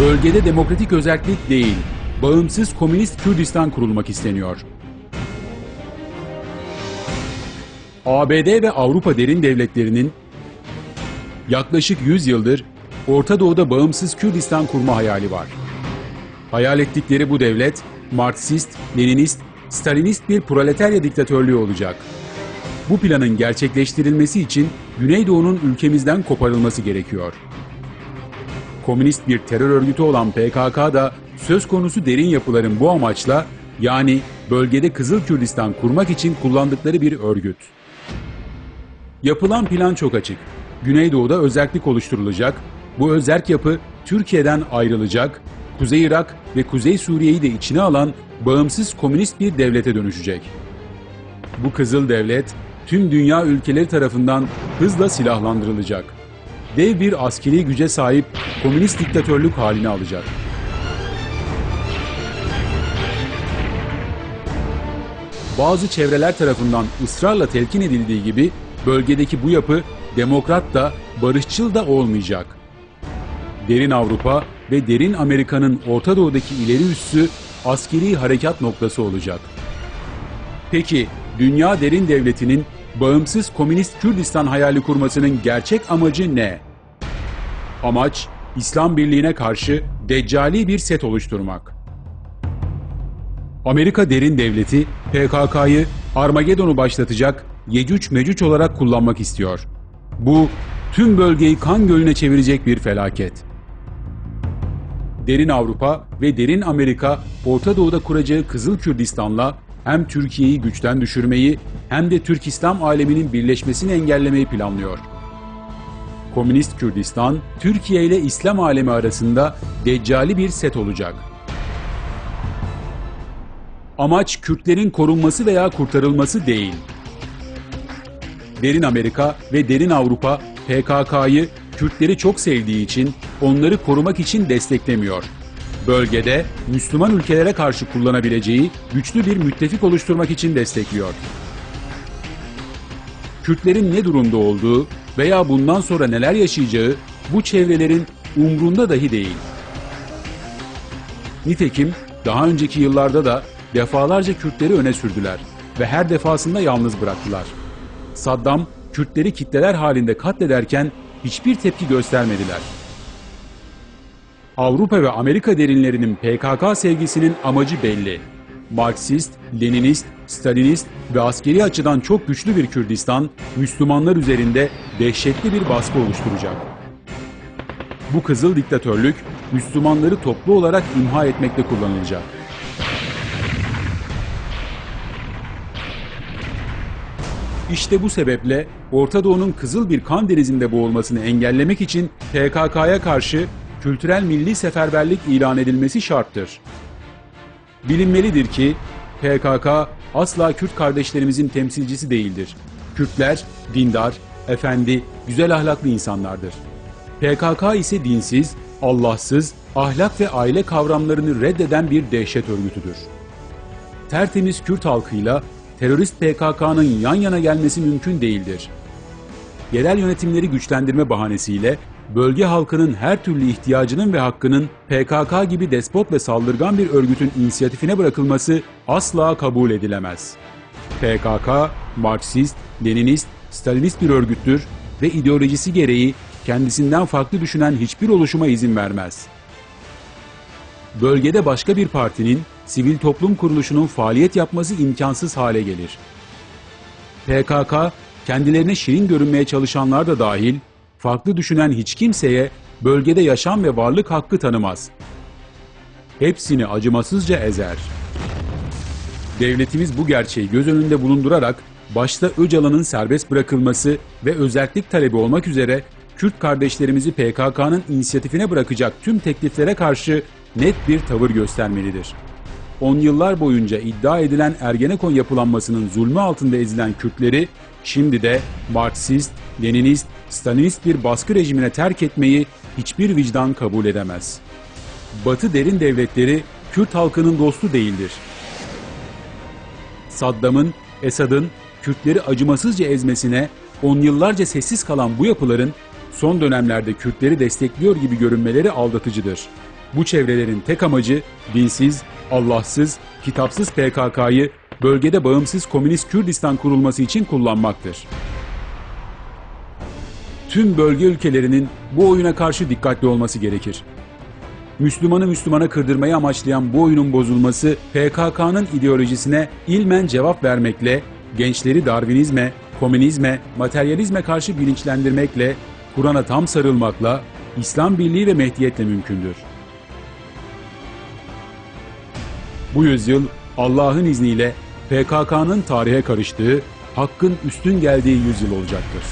Bölgede demokratik özellik değil, bağımsız komünist Kürdistan kurulmak isteniyor. ABD ve Avrupa derin devletlerinin yaklaşık 100 yıldır Orta Doğu'da bağımsız Kürdistan kurma hayali var. Hayal ettikleri bu devlet, Marksist, Leninist, Stalinist bir proletarya diktatörlüğü olacak. Bu planın gerçekleştirilmesi için Güneydoğu'nun ülkemizden koparılması gerekiyor. Komünist bir terör örgütü olan PKK da söz konusu derin yapıların bu amaçla yani bölgede Kızıl Kürdistan kurmak için kullandıkları bir örgüt. Yapılan plan çok açık. Güneydoğu'da özerklik oluşturulacak, bu özerk yapı Türkiye'den ayrılacak, Kuzey Irak ve Kuzey Suriye'yi de içine alan bağımsız komünist bir devlete dönüşecek. Bu Kızıl Devlet tüm dünya ülkeleri tarafından hızla silahlandırılacak. Dev bir askeri güce sahip komünist diktatörlük halini alacak. Bazı çevreler tarafından ısrarla telkin edildiği gibi bölgedeki bu yapı demokrat da barışçıl da olmayacak. Derin Avrupa ve derin Amerika'nın Orta Doğu'daki ileri üssü askeri harekat noktası olacak. Peki dünya derin devletinin bağımsız komünist Kürdistan hayali kurmasının gerçek amacı ne? Amaç İslam Birliği'ne karşı deccali bir set oluşturmak. Amerika derin devleti PKK'yı Armagedon'u başlatacak Yecüc Mecüc olarak kullanmak istiyor. Bu tüm bölgeyi kan gölüne çevirecek bir felaket. Derin Avrupa ve derin Amerika Orta Doğu'da kuracağı Kızıl Kürdistan'la hem Türkiye'yi güçten düşürmeyi hem de Türk İslam aleminin birleşmesini engellemeyi planlıyor. Komünist Kürdistan, Türkiye ile İslam alemi arasında deccali bir set olacak. Amaç Kürtlerin korunması veya kurtarılması değil. Derin Amerika ve Derin Avrupa PKK'yı Kürtleri çok sevdiği için onları korumak için desteklemiyor. Bölgede Müslüman ülkelere karşı kullanabileceği güçlü bir müttefik oluşturmak için destekliyor. Kürtlerin ne durumda olduğu veya bundan sonra neler yaşayacağı bu çevrelerin umrunda dahi değil. Nitekim daha önceki yıllarda da defalarca Kürtleri öne sürdüler ve her defasında yalnız bıraktılar. Saddam Kürtleri kitleler halinde katlederken hiçbir tepki göstermediler. Avrupa ve Amerika derinlerinin PKK sevgisinin amacı belli. Marksist, Leninist, Stalinist ve askeri açıdan çok güçlü bir Kürdistan, Müslümanlar üzerinde dehşetli bir baskı oluşturacak. Bu kızıl diktatörlük, Müslümanları toplu olarak imha etmekte kullanılacak. İşte bu sebeple Orta Doğu'nun kızıl bir kan denizinde boğulmasını engellemek için PKK'ya karşı kültürel milli seferberlik ilan edilmesi şarttır. Bilinmelidir ki PKK asla Kürt kardeşlerimizin temsilcisi değildir. Kürtler dindar, efendi, güzel ahlaklı insanlardır. PKK ise dinsiz, Allahsız, ahlak ve aile kavramlarını reddeden bir dehşet örgütüdür. Tertemiz Kürt halkıyla terörist PKK'nın yan yana gelmesi mümkün değildir. Yerel yönetimleri güçlendirme bahanesiyle bölge halkının her türlü ihtiyacının ve hakkının PKK gibi despot ve saldırgan bir örgütün inisiyatifine bırakılması asla kabul edilemez. PKK, Marksist, Leninist, Stalinist bir örgüttür ve ideolojisi gereği kendisinden farklı düşünen hiçbir oluşuma izin vermez. Bölgede başka bir partinin, sivil toplum kuruluşunun faaliyet yapması imkansız hale gelir. PKK, kendilerine şirin görünmeye çalışanlar da dahil, farklı düşünen hiç kimseye bölgede yaşam ve varlık hakkı tanımaz. Hepsini acımasızca ezer. Devletimiz bu gerçeği göz önünde bulundurarak başta Öcalan'ın serbest bırakılması ve özellik talebi olmak üzere Kürt kardeşlerimizi PKK'nın inisiyatifine bırakacak tüm tekliflere karşı net bir tavır göstermelidir. On yıllar boyunca iddia edilen Ergenekon yapılanmasının zulmü altında ezilen Kürtleri şimdi de Marksist, Leninist, Stalinist bir baskı rejimine terk etmeyi hiçbir vicdan kabul edemez. Batı derin devletleri Kürt halkının dostu değildir. Saddam'ın, Esad'ın Kürtleri acımasızca ezmesine on yıllarca sessiz kalan bu yapıların son dönemlerde Kürtleri destekliyor gibi görünmeleri aldatıcıdır. Bu çevrelerin tek amacı dinsiz, Allahsız, kitapsız PKK'yı bölgede bağımsız komünist Kürdistan kurulması için kullanmaktır. Tüm bölge ülkelerinin bu oyuna karşı dikkatli olması gerekir. Müslümanı Müslümana kırdırmayı amaçlayan bu oyunun bozulması PKK'nın ideolojisine ilmen cevap vermekle, gençleri Darwinizme, komünizme, materyalizme karşı bilinçlendirmekle, Kur'an'a tam sarılmakla, İslam birliği ve mehdiyetle mümkündür. Bu yüzyıl Allah'ın izniyle PKK'nın tarihe karıştığı, hakkın üstün geldiği yüzyıl olacaktır.